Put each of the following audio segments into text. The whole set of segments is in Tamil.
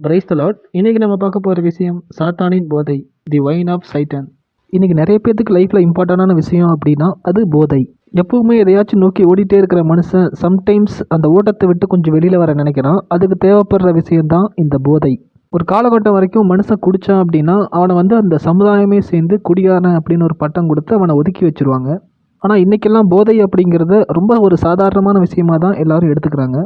பிரைஸ் தலாட் இன்றைக்கி இன்னைக்கு நம்ம பார்க்க போகிற விஷயம் சாத்தானின் போதை தி வைன் ஆஃப் சைட்டன் இன்றைக்கி நிறைய பேர்த்துக்கு லைஃப்பில் இம்பார்ட்டண்டான விஷயம் அப்படின்னா அது போதை. எப்போவுமே எதையாச்சும் நோக்கி ஓடிட்டே இருக்கிற மனுஷன் சம்டைம்ஸ் அந்த ஓட்டத்தை விட்டு கொஞ்சம் வெளியில் வர நினைக்கிறான். அதுக்கு தேவைப்படுற விஷயம்தான் இந்த போதை. ஒரு காலகட்டம் வரைக்கும் மனுஷன் குடித்தான் அப்படின்னா அவனை வந்து அந்த சமுதாயமே சேர்ந்து குடிகாரன் அப்படின்னு ஒரு பட்டம் கொடுத்து அவனை ஒதுக்கி வச்சிருவாங்க. ஆனால் இன்றைக்கெல்லாம் போதை அப்படிங்கிறத ரொம்ப ஒரு சாதாரணமான விஷயமா தான் எல்லாரும் எடுத்துக்கிறாங்க.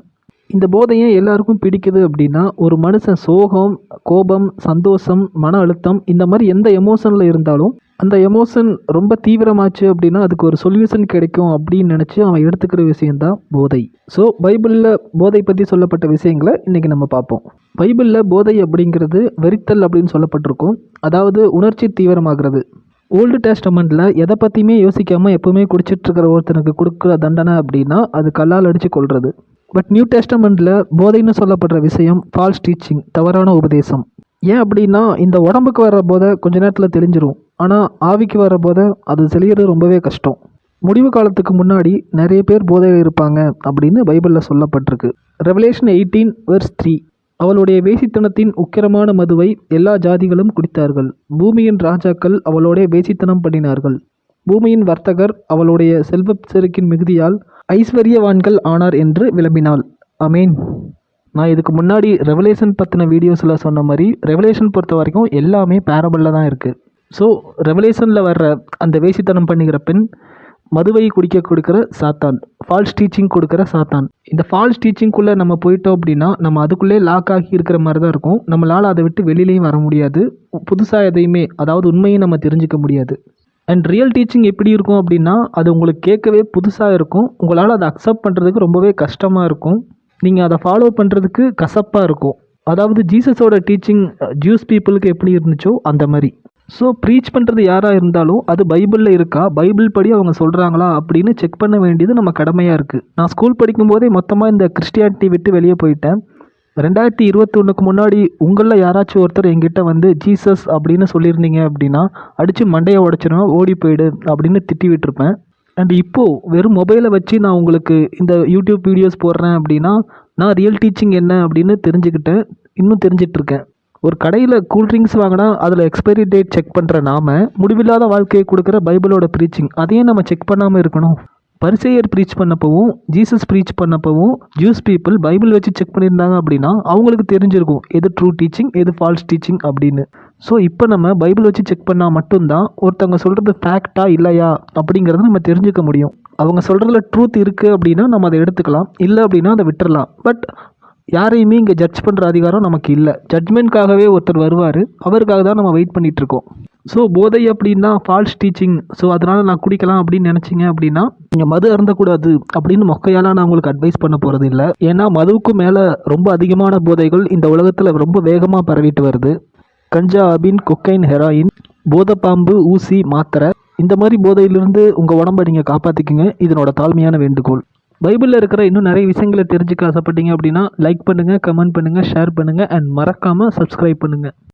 இந்த போதை ஏன் எல்லாருக்கும் பிடிக்குது அப்படின்னா ஒரு மனுஷன் சோகம் கோபம் சந்தோஷம் மன அழுத்தம் இந்த மாதிரி எந்த எமோஷனில் இருந்தாலும் அந்த எமோஷன் ரொம்ப தீவிரமாச்சு அப்படின்னா அதுக்கு ஒரு சொல்யூஷன் கிடைக்கும் அப்படின்னு நினச்சி அவன் எடுத்துக்கிற விஷயந்தான் போதை. ஸோ பைபிளில் போதை பற்றி சொல்லப்பட்ட விஷயங்களை இன்றைக்கி நம்ம பார்ப்போம். பைபிளில் போதை அப்படிங்கிறது வெறித்தல் அப்படின்னு சொல்லப்பட்டிருக்கும். அதாவது உணர்ச்சி தீவிரமாகிறது. ஓல்டு டெஸ்டமெண்ட்டில் எதை பற்றியுமே யோசிக்காமல் எப்போவுமே குடிச்சிட்ருக்கிற ஒருத்தனுக்கு கொடுக்குற தண்டனை அப்படின்னா அது கல்லால் அடித்து கொள்வது பட் நியூ டெஸ்டமெண்ட்டில் போதைன்னு சொல்லப்படுற விஷயம் ஃபால்ஸ் டீச்சிங் தவறான உபதேசம். ஏன் அப்படின்னா இந்த உடம்புக்கு வர போதை கொஞ்ச நேரத்தில் தெளிஞ்சிரும். ஆனால் ஆவிக்கு வர போதை அது தெளிகிறது ரொம்பவே கஷ்டம். முடிவு காலத்துக்கு முன்னாடி நிறைய பேர் போதையில் இருப்பாங்க அப்படின்னு பைபிளில் சொல்லப்பட்டிருக்கு. ரெவலேஷன் எயிட்டீன் வெர்ஸ் த்ரீ அவளுடைய வேசித்தனத்தின் உக்கிரமான மதுவை எல்லா ஜாதிகளும் குடித்தார்கள். பூமியின் ராஜாக்கள் அவளோட வேசித்தனம் பண்ணினார்கள். பூமியின் வர்த்தகர் அவளுடைய செல்வப் செருக்கின் மிகுதியால் ஐஸ்வர்யவான்கள் ஆனார் என்று விளம்பினாள். அமீன் நான் இதுக்கு முன்னாடி ரெவலேஷன் பற்றின வீடியோஸில் சொன்ன மாதிரி ரெவலேஷன் பொறுத்த வரைக்கும் எல்லாமே பேரபிளில் தான் இருக்குது ஸோ ரெவலேஷனில் வர்ற அந்த வேசித்தனம் பண்ணுகிற பெண் மதுவை குடிக்க கொடுக்குற சாத்தான் ஃபால்ஸ் டீச்சிங் கொடுக்குற சாத்தான். இந்த ஃபால்ஸ் டீச்சிங்குள்ளே நம்ம போயிட்டோம் அப்படின்னா நம்ம அதுக்குள்ளே லாக் ஆகி இருக்கிற மாதிரி தான் இருக்கும். நம்மளால் அதை விட்டு வெளியிலையும் வர முடியாது. புதுசாக எதையுமே அதாவது உண்மையும் நம்ம தெரிஞ்சுக்க முடியாது. அண்ட் ரியல் டீச்சிங் எப்படி இருக்கும் அப்படின்னா அது உங்களுக்கு கேட்கவே புதுசாக இருக்கும். உங்களால் அதை அக்செப்ட் பண்ணுறதுக்கு ரொம்பவே கஷ்டமாக இருக்கும். நீங்கள் அதை ஃபாலோ பண்ணுறதுக்கு கசப்பாக இருக்கும். அதாவது ஜீசஸோட டீச்சிங் ஜூஸ் பீப்புளுக்கு எப்படி இருந்துச்சோ அந்த மாதிரி. ஸோ ப்ரீச் பண்ணுறது யாராக இருந்தாலும் அது பைபிளில் இருக்கா? பைபிள் படி அவங்க சொல்கிறாங்களா அப்படின்னு செக் பண்ண வேண்டியது நம்ம கடமையாக இருக்குது நான் ஸ்கூல் படிக்கும்போதே மொத்தமாக இந்த கிறிஸ்டியானிட்டி விட்டு வெளியே போயிட்டேன். ரெண்டாயிரத்தி இருபத்தொன்னுக்கு முன்னாடி உங்களில் யாராச்சும் ஒருத்தர் எங்கிட்ட வந்து ஜீசஸ் அப்படின்னு சொல்லியிருந்தீங்க அப்படின்னா அடித்து மண்டையை உடச்சிருவேன் ஓடி போயிடு அப்படின்னு திட்டி விட்டுருப்பேன். அண்ட் இப்போது வெறும் மொபைலை வச்சு நான் உங்களுக்கு இந்த யூடியூப் வீடியோஸ் போடுறேன் அப்படின்னா நான் ரியல் டீச்சிங் என்ன அப்படின்னு தெரிஞ்சுக்கிட்டேன் இன்னும் தெரிஞ்சிட்ருக்கேன். ஒரு கடையில் கூல்ட்ரிங்க்ஸ் வாங்கினா அதில் எக்ஸ்பைரி டேட் செக் பண்ணுற நாம முடிவில்லாத வாழ்க்கையை கொடுக்குற பைபிளோட ப்ரீச்சிங் அதையும் நம்ம செக் பண்ணாமல் இருக்கணும். பரிசெயர் ப்ரீச் பண்ணப்பவும் ஜீசஸ் ப்ரீச் பண்ணப்பவும் ஜூஸ் பீப்புள் பைபிள் வச்சு செக் பண்ணியிருந்தாங்க அப்படின்னா அவங்களுக்கு தெரிஞ்சிருக்கும் எது ட்ரூ டீச்சிங் எது ஃபால்ஸ் டீச்சிங் அப்படின்னு. ஸோ இப்போ நம்ம பைபிள் வச்சு செக் பண்ணால் மட்டும்தான் ஒருத்தவங்க சொல்கிறது ஃபேக்டா இல்லையா அப்படிங்கிறத நம்ம தெரிஞ்சுக்க முடியும். அவங்க சொல்கிறதுல ட்ரூத் இருக்குது அப்படின்னா நம்ம அதை எடுத்துக்கலாம். இல்லை அப்படின்னா அதை விட்டுறலாம். பட் யாரையுமே இங்கே ஜட்ஜ் பண்ணுற அதிகாரம் நமக்கு இல்லை. ஜட்மெண்ட்காகவே ஒருத்தர் வருவார். அவருக்காக தான் நம்ம வெயிட் பண்ணிகிட்ருக்கோம் ஸோ போதை அப்படின்னா ஃபால்ஸ் டீச்சிங் ஸோ அதனால் நான் குடிக்கலாம் அப்படின்னு நினச்சிங்க அப்படின்னா நீங்கள் மது அருந்தக்கூடாது அப்படின்னு மொக்கையால் நான் உங்களுக்கு அட்வைஸ் பண்ண போகிறது இல்லை. ஏன்னா மதுவுக்கு மேலே ரொம்ப அதிகமான போதைகள் இந்த உலகத்தில் ரொம்ப வேகமாக பரவிட்டு வருது. கஞ்சா அபின் கொக்கைன் ஹெராயின் போதைப்பாம்பு ஊசி மாத்திரை இந்த மாதிரி போதையிலிருந்து உங்கள் உடம்பை நீங்கள் காப்பாற்றிக்குங்க இதனோட தாழ்மையான வேண்டுகோள். பைபிளில் இருக்கிற இன்னும் நிறைய விஷயங்களை தெரிஞ்சுக்க ஆசைப்பட்டீங்க அப்படின்னா லைக் பண்ணுங்கள் கமெண்ட் பண்ணுங்கள் ஷேர் பண்ணுங்கள் அண்ட் மறக்காமல் சப்ஸ்கிரைப் பண்ணுங்கள்